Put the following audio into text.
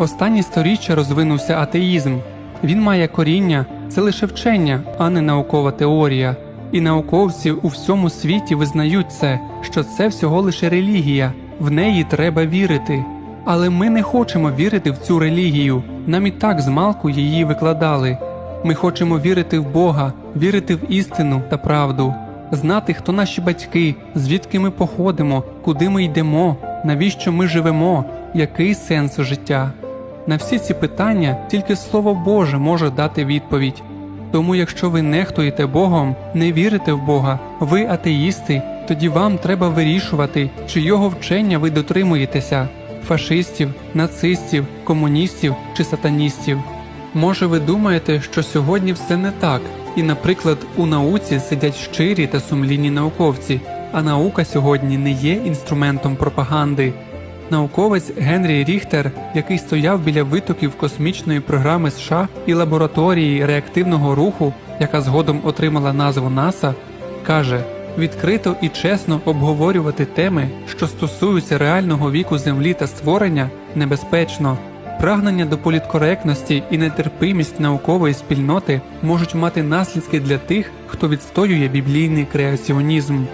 Останні сторіччя розвинувся атеїзм. Він має коріння, це лише вчення, а не наукова теорія. І науковці у всьому світі визнають це, що це всього лише релігія, в неї треба вірити. Але ми не хочемо вірити в цю релігію, нам і так змалку її викладали. Ми хочемо вірити в Бога, вірити в істину та правду, знати, хто наші батьки, звідки ми походимо, куди ми йдемо, навіщо ми живемо, який сенс життя. На всі ці питання тільки Слово Боже може дати відповідь. Тому, якщо ви нехтуєте Богом, не вірите в Бога, ви атеїсти, тоді вам треба вирішувати, чи його вчення ви дотримуєтеся фашистів, нацистів, комуністів чи сатаністів. Може, ви думаєте, що сьогодні все не так, і, наприклад, у науці сидять щирі та сумлінні науковці, а наука сьогодні не є інструментом пропаганди. Науковець Генрі Ріхтер, який стояв біля витоків космічної програми США і лабораторії реактивного руху, яка згодом отримала назву НАСА, каже: відкрито і чесно обговорювати теми, що стосуються реального віку Землі та створення, небезпечно. Прагнення до політкоректності і нетерпимість наукової спільноти можуть мати наслідки для тих, хто відстоює біблійний креаціонізм.